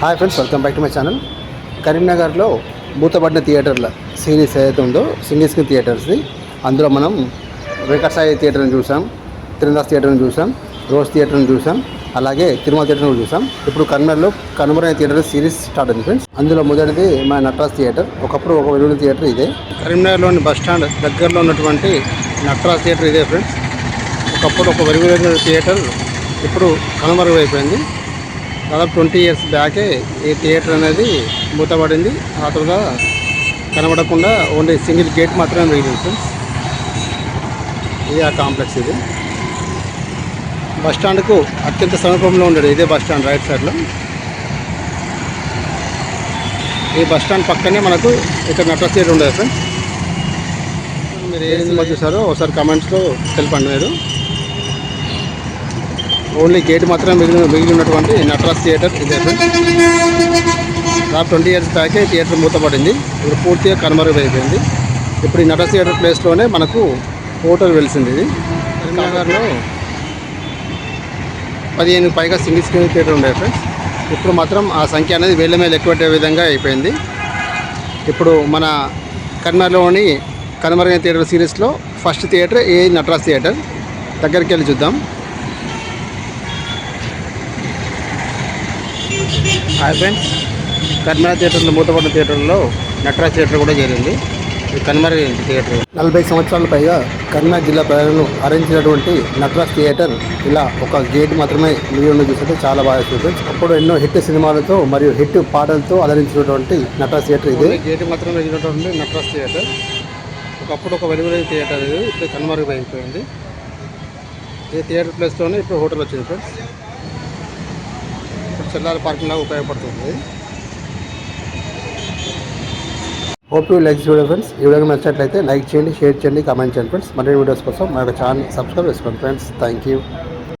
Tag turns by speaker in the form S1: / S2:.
S1: Hi friends welcome back to my channel. కరీంనగర్లో మూతపడిన థియేటర్ల సిరీస్ ఏదైతే ఉందో సింగిల్ స్క్రీన్ థియేటర్స్ది అందులో మనం వెంకటసాయి థియేటర్ని చూసాం త్రినాథ్ థియేటర్ని చూసాం రోజ్ థియేటర్ని చూసాం అలాగే తిరుమల థియేటర్ని కూడా చూసాం. ఇప్పుడు కన్నడలో కనుమరైన థియేటర్ సిరీస్ స్టార్ట్ అయింది ఫ్రెండ్స్. అందులో మొదటిది మా నట్రాజ్ థియేటర్. ఒకప్పుడు ఒక వెలుగుల థియేటర్ ఇదే. కరీంనగర్లోని బస్ స్టాండ్ దగ్గరలో ఉన్నటువంటి నట్రాజ్ థియేటర్ ఇదే ఫ్రెండ్స్. ఒకప్పుడు ఒక వెలుగుల థియేటర్ ఇప్పుడు కనుమరుగైపోయింది. దాదాపు ట్వంటీ ఇయర్స్ బ్యాకే ఈ థియేటర్ అనేది మూతపడింది. ఆ తర్వాత కనబడకుండా ఓన్లీ సింగిల్ గేట్ మాత్రమే మిగిలింది ఫ్రెండ్స్. ఇది ఆ కాంప్లెక్స్ ఇది. బస్ స్టాండ్కు అత్యంత సమీపంలో ఉండేది ఇదే బస్ స్టాండ్ రైట్ సైడ్లో. ఈ బస్ స్టాండ్ పక్కనే మనకు ఇక్కడ నట్ర థియేటర్ ఉండేది ఫ్రెండ్స్. మీరు ఏ సినిమా చూసారో ఒకసారి కమెంట్స్లో తెలపండి మీరు. ఓన్లీ గేట్ మాత్రమే మిగిలిన మిగిలి ఉన్నటువంటి నటరాజ్ థియేటర్ ఇదే ఫ్రెండ్స్ దాదాపు ట్వంటీ ఇయర్స్ బ్యాకే థియేటర్ మూతపడింది. ఇప్పుడు పూర్తిగా కనుమరుగైపోయింది. ఇప్పుడు ఈ నటరాజ్ థియేటర్ ప్లేస్లోనే మనకు హోటల్ వెలిసింది ఇది. కరీంనగర్లో పదిహేను పైగా సింగిల్ స్క్రీన్ థియేటర్ ఉండే ఫ్రెండ్స్. ఇప్పుడు మాత్రం ఆ సంఖ్య అనేది వేల మీద ఎక్కువ విధంగా అయిపోయింది. ఇప్పుడు మన కరీంనగర్లోని కనుమరుగైన థియేటర్ సిరీస్లో ఫస్ట్ థియేటర్ ఏ నటరాజ్ థియేటర్. దగ్గరికి వెళ్ళి చూద్దాం. హాయ్ ఫ్రెండ్స్ కర్మర థియేటర్లో మూతపడిన థియేటర్లో నటరాజ్ థియేటర్ కూడా చేరింది. ఇది కన్మర థియేటర్. నలభై సంవత్సరాల పైగా కర్నూలు జిల్లా ప్రజలను అరించినటువంటి నటరాజ్ థియేటర్ ఇలా ఒక గేట్ మాత్రమే మిగిలి ఉన్న చూస్తుంటే చాలా బాగా ఫ్రెండ్స్. అప్పుడు ఎన్నో హిట్ సినిమాలతో మరియు హిట్ పాటలతో అలరించినటువంటి నటరాజ్ థియేటర్ ఇది. గేట్ మాత్రమే మిగిలినటువంటి నటరాజ్ థియేటర్. ఒకప్పుడు ఒక వెలుగులైన థియేటర్ ఇది ఇప్పుడు కనుమరుగైపోయింది ఈ థియేటర్ ప్లేస్లోనే ఇప్పుడు హోటల్ వచ్చింది ఫ్రెండ్స్. చెల్లారి పార్కింగ్ లాగా ఉపయోగపడుతుంది. Hope you likes video friends ఈ వీడియో నచ్చినట్లయితే లైక్ చేయండి షేర్ చేయండి కామెంట్ చేయండి ఫ్రెండ్స్ మరిన్ని వీడియోస్ కోసం మా యొక్క ఛానల్ సబ్స్క్రైబ్ చేసుకోండి ఫ్రెండ్స్ థ్యాంక్ యూ